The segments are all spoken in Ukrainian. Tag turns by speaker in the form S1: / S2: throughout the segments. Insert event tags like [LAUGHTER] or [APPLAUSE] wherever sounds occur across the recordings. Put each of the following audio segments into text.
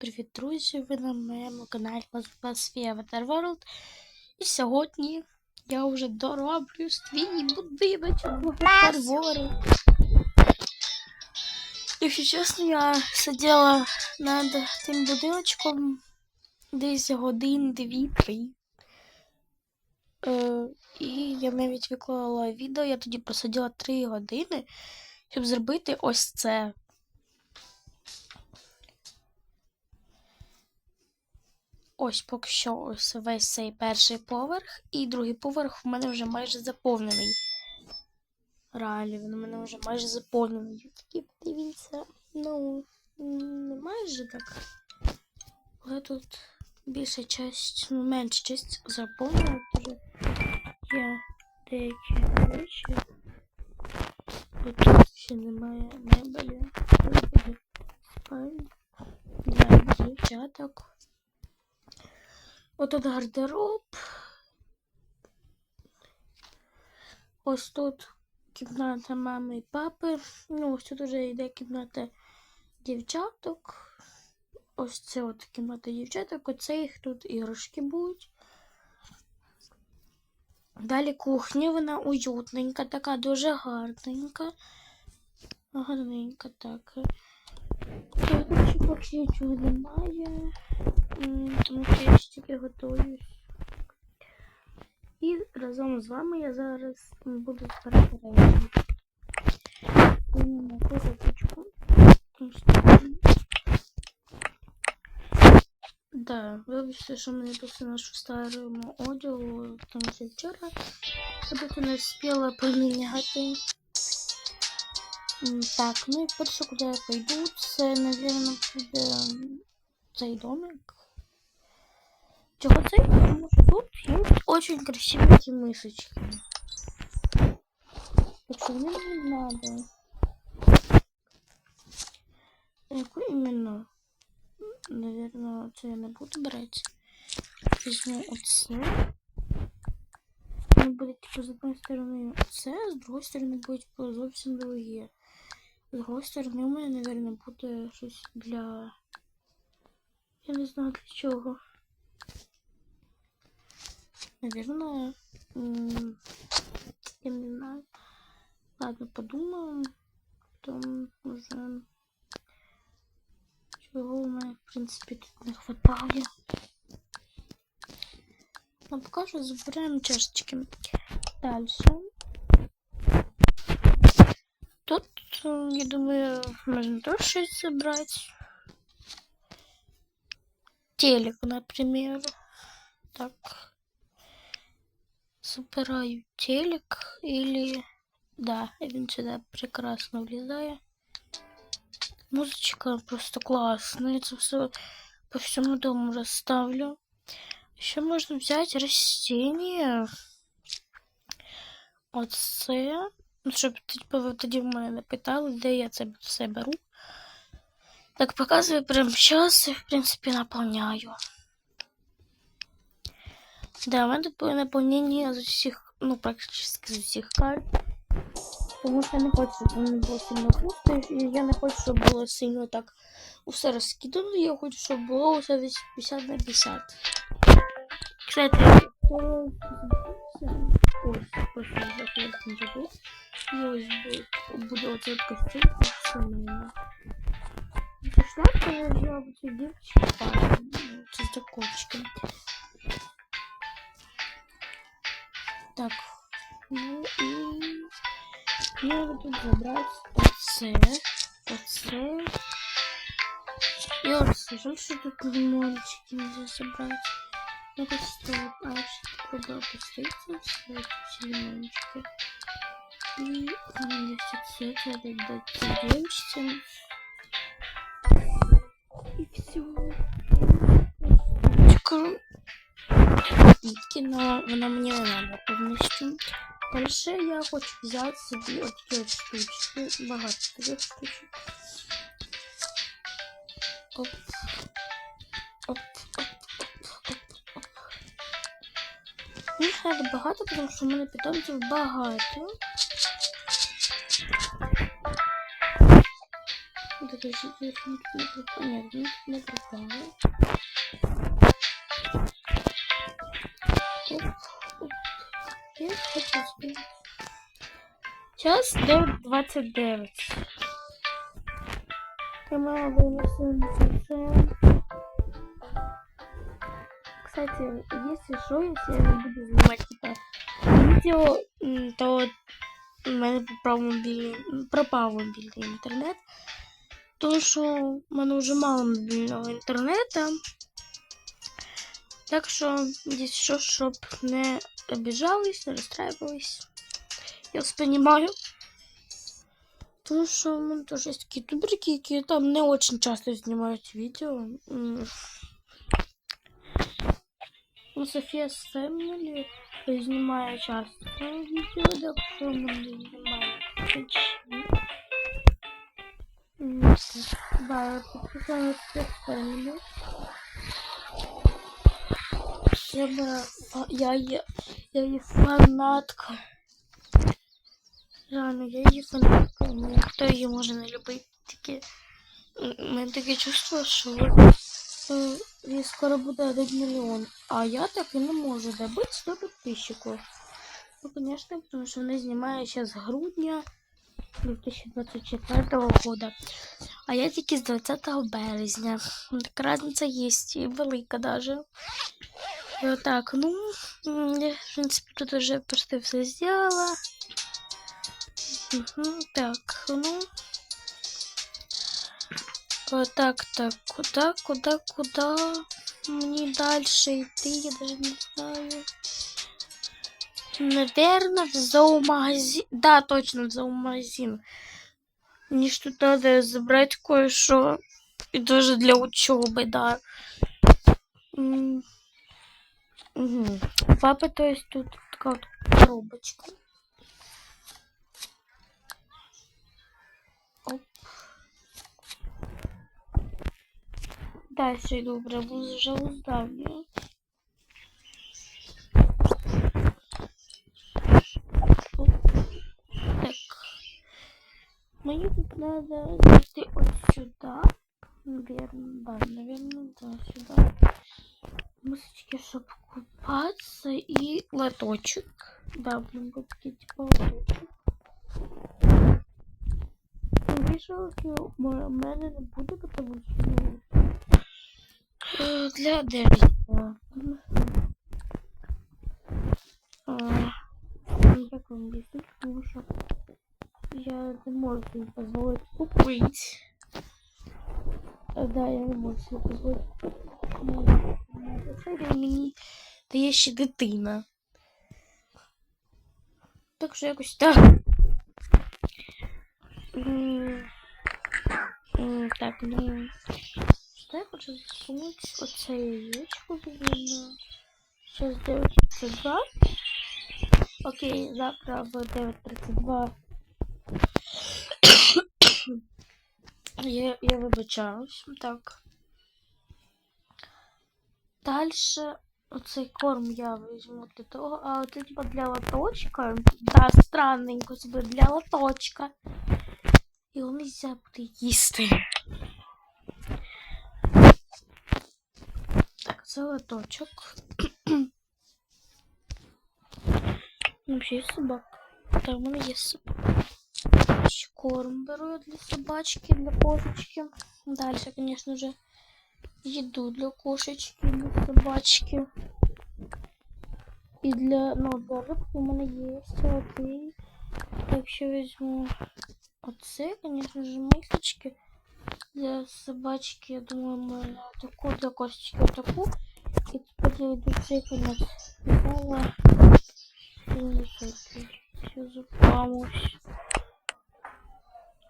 S1: Привіт, друзі! Ви на моєму каналі Avatar World. І сьогодні я вже дороблю свій будиночок в Avatar World. Якщо чесно, я сиділа над тим будиночком десь годин, дві, три. Е, і я навіть виклала відео, я тоді просиділа три години, щоб зробити ось це. Ось поки що ось весь цей перший поверх, і другий поверх в мене вже майже заповнений. Реально, він у мене вже майже заповнений. Тільки подивіться, ну, не майже так. Але тут більша часть, ну, менша часть заповнена, дуже є деякі речі. Бо тут ще немає мебелі. Спальня для дівчаток. Отут гардероб. Ось тут кімната мами і папи. Ну, ось тут вже йде кімната дівчаток. Ось це от кімната дівчаток. Оце їх тут іграшки будуть. Далі кухня, вона уютненька, така дуже гарненька. Гарненька так. Тут поки нічого немає. Я ще тільки готуюсь. І разом з вами я зараз буду збирати речі. Виймемо коробочку. Да, вибачте, що мене тут нашу старому одягу, тому що вчора тут не встигла поміняти. Так, ну і перше, куди я пойду, це, напевно, буде цей домик. Чего цей? Потому что тут есть очень красивые эти мысочки. Почему не надо? Яку именно? Наверное, це я не буду брать. Візьму оце. Воно буде типу з одної сторони це, з другої сторони будуть зовсім другі. З другої сторони у мене, наверное, буде щось для. Я не знаю для чого. Наверное, я не знаю. Ладно, подумаем. Потом уже чего у меня, в принципе, тут не хватает. Ну, пока что забираем чашечки. Дальше. Тут, э, я думаю, можно тоже забрать. Телек, например. Так. Забираю телек или... Да, він сюди прекрасно влізає. Музычка просто классная. Это все по всему дому расставлю. Еще можно взять растения. Оце. Ну, щоб типу, тоді в мене не питали, де я це все беру. Так, показую прямо зараз і, в принципі, наповняю. Да, у мене було наповнення з усіх, ну, практично з усіх карт. Тому що я не хочу, щоб воно було сильно пусто, і я не хочу, щоб було сильно так усе розкидано, я хочу, щоб було усе десь 50 на 50. Кстати, хто ось, просто заходить не забув. І ось буде, буде оцей костюм, що мене. Ця шляпка я взяла в цій дівчинці, пара, це Так, ну і я буду забрати оце, оце. І оце. Жаль, що тут лимончики нельзя забрати. Ну, это стоит. А вообще попробую опуститься. Все лимончики. И есть оце, это дать девочке. И все. Нитки, но вона мені не надо повністю. Дальше я хочу взяти собі от штучки. Багато таких штучок. Оп. Оп, оп, оп, оп, оп. Мені треба багато, тому що в мене питомців багато. До подожди, я не не не, не. Оп, Час 9.29. Камера вынесем це. Кстати, если что, если я не буду снимать типа видео, то у мене пропав мобільний, пропав мобільний інтернет. Тому що в мене вже мало мобільного інтернету. Так що, якщо що, щоб не обіжались, не розстраювались. Я вас понимаю. Тому що в мене теж є такі туберки, які там не очень часто знімають відео. Ну, Софія з Family знімає часто відео, що мене знімає. Да, я Софія з Я, би, я, я фанатка. Реально, я її фанатка. Ну, хто її може не любити? Таке, мене таке чувство, що е, їй скоро буде 1 мільйон. А я так і не можу добити 100 підписчиків. Ну, звісно, тому що вона знімає ще з грудня 2024 года. А я тільки з 20 березня. Ну, Така різниця є і велика даже. І отак, ну, я, в принципі, тут вже почти все зробила. Угу, так, ну. Э, Так, так, куда, куда, куда мне дальше идти, я даже не знаю. Наверное, в зоомагазин. Да, точно, в зоомагазин. Мне ж тут надо забрать кое-что. И тоже для учебы, да. М, Угу. У папы, то есть, тут такая вот коробочка. Дальше иду, прям уже у здания. Оп. Так. Мне тут надо зайти вот сюда. Наверное, да, наверное, да, сюда. Мысочки, чтобы купаться и лоточек. Да, блин, вот такие типа лоточек. Вішалки у мене не буде, тому що ну, е, для дерева. Як вам об'яснити, тому що я не можу собі дозволити купити. Е, Да, я не можу собі дозволити купити. Це мені дає ще дитина. Так що якось так. М, м, Так, ну. Що я хочу засунути оце яєчко вільно. Зараз 9.32. Окей, завтра в 9.32. я, я вибачаюсь. Так. Дальше оцей корм я візьму для того, а це типа для лоточка. Да, странненько собі для лоточка. Його нельзя буде їсти. Так, це лоточок. [CLEARS THROAT] Вообще є собака. Так, у мене є собака. Ще Корм беру я для собачки, для кошечки. Дальше, конечно же, еду для кошечки, для собачки. І для, ну, для рибки у мене є окей. Так, ще візьму оце, конечно же, мисочки. Для собачки, я думаю, мы таку, для кошечки таку. Я цей конець. Попала. Все запамусь.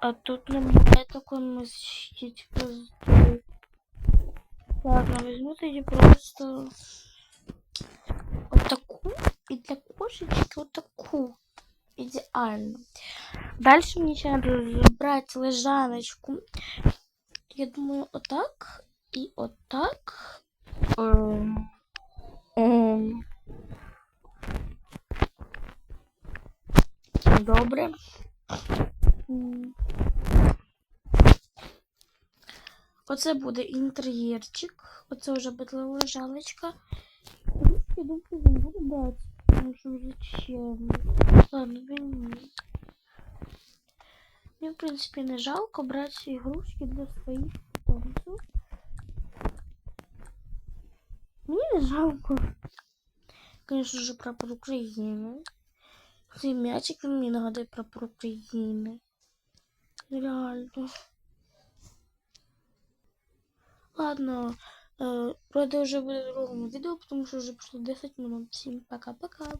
S1: А тут немає такої мисочки, типа, з тої. Ладно, возьму тоді просто вот таку и для кошечки вот таку. Идеально. Дальше мне еще надо забрать лежаночку. Я думаю, вот так и вот так. Эм. Добре. Оце буде інтер'єрчик. Оце вже буде лежаночка. Я думаю, він буде брати. Тому що зачем? Ладно, він ні. Мені, в принципі, не жалко брати ігрушки для своїх питомців. Мені не жалко. Конечно же, прапор України. Цей м'ячик мені нагадує прапор України. Реально. Ладно, про это вже буде в другому відео, тому що вже пройшло 10 минут. Всім пока-пока.